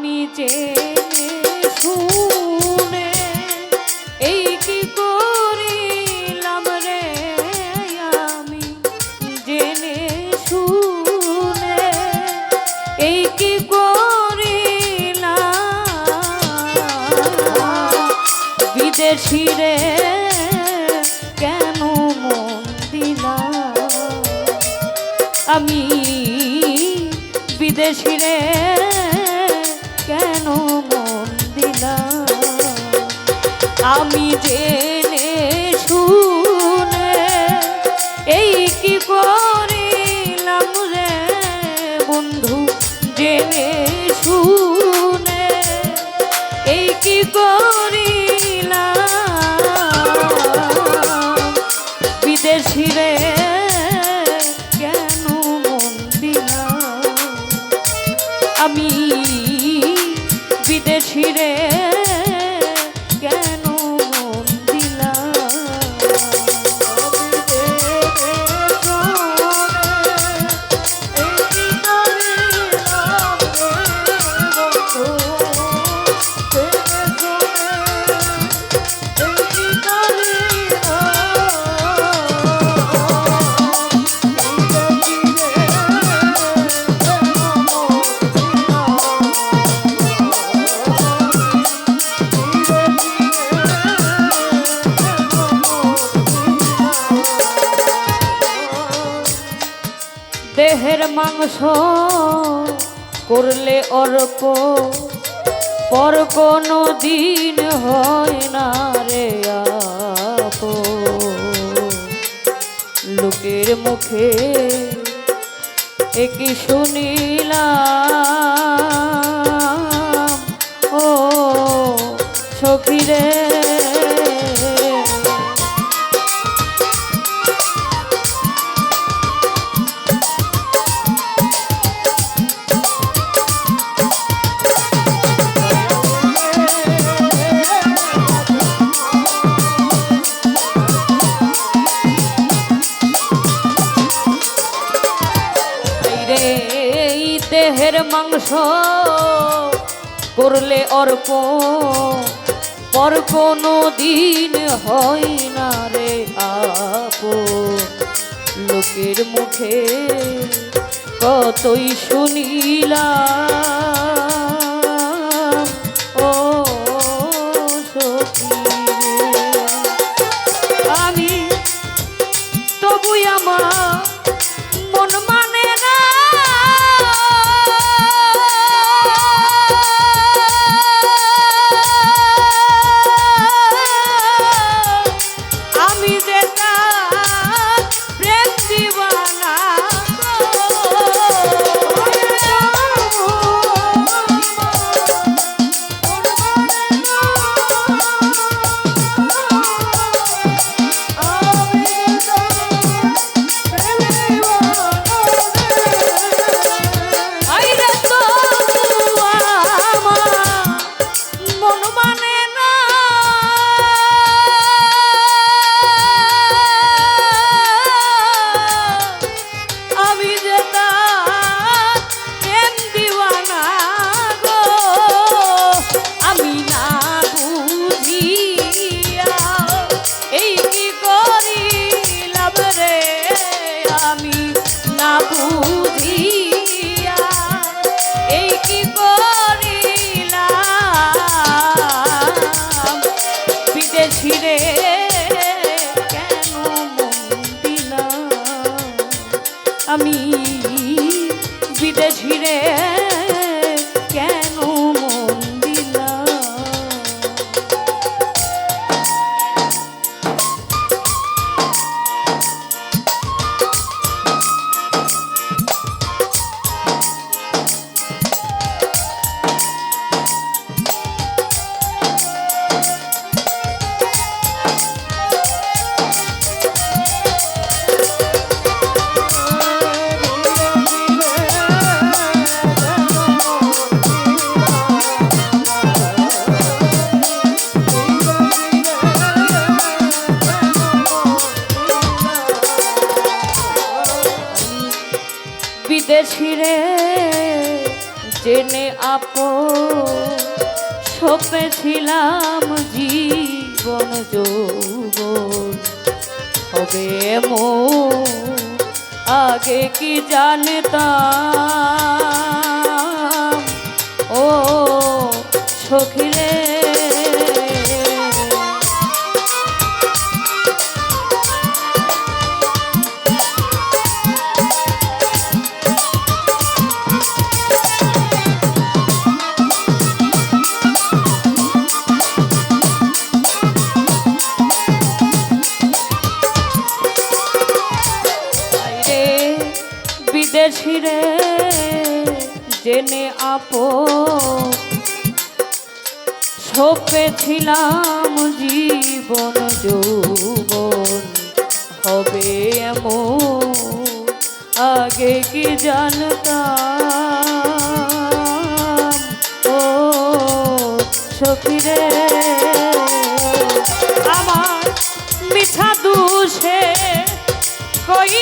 আমি এই কি করিলাম রে আমি? জেনে এই রে কেন মন দিলাম? আমি আমি জেনে শুনে এই কি করিলাম রে বন্ধু? জেনে শুনে এই কি করিলাম? বিদেশি রে, কেন মন দিলাম? আমি মাংস করলে অর্প পর কোনো দিন হয় না রে লোকের মুখে একই শুনিলাম, ও সখিরে মাংস করলে অর্প পর কোনো দিন হয় না রে আপ লোকের মুখে কতই শুনিলাম জেনে আপ সপেছিলাম জীবন যৌব হবে মো আগে কি জানতাম? ও সখিরে জেনে আপো সপেছিলাম জীবন, যৌবন হবে এমন। আগে কি জানতাম? ও সখিরে আমার মিঠা দুষে কইরা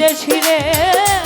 বিদেশি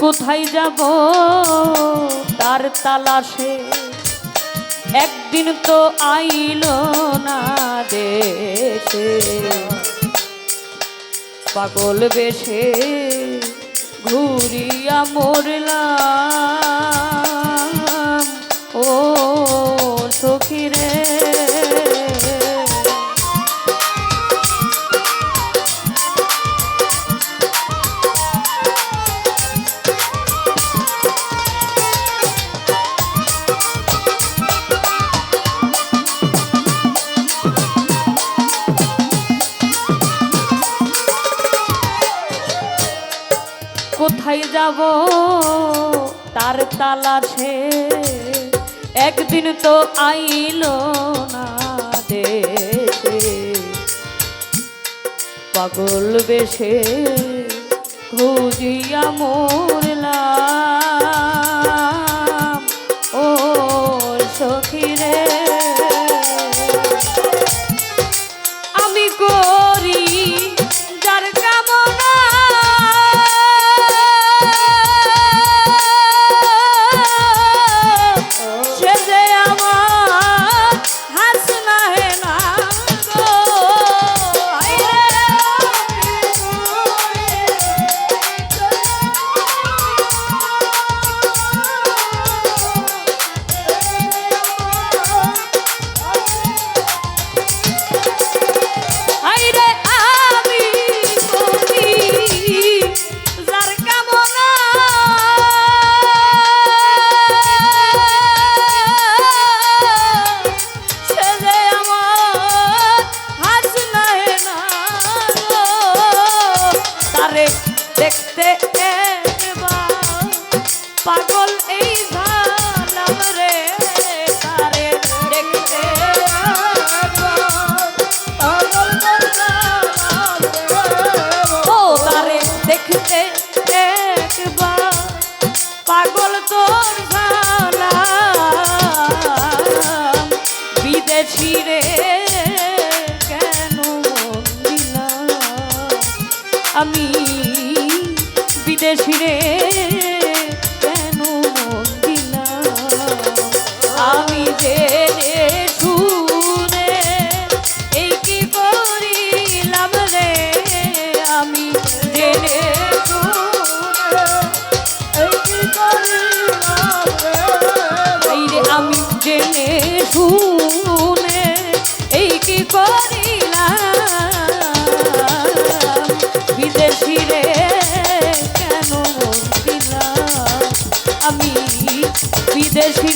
কোথায় যাব? তার তালাশে একদিন তো আইল না দেশে। পাগল বেশে ঘুরিয়া মরলাম। ও সখিরে যাব তার তালাশে একদিন তো আইল না দেশে। পাগল বেশে খুঁজিয়া মরলাম। দেখতে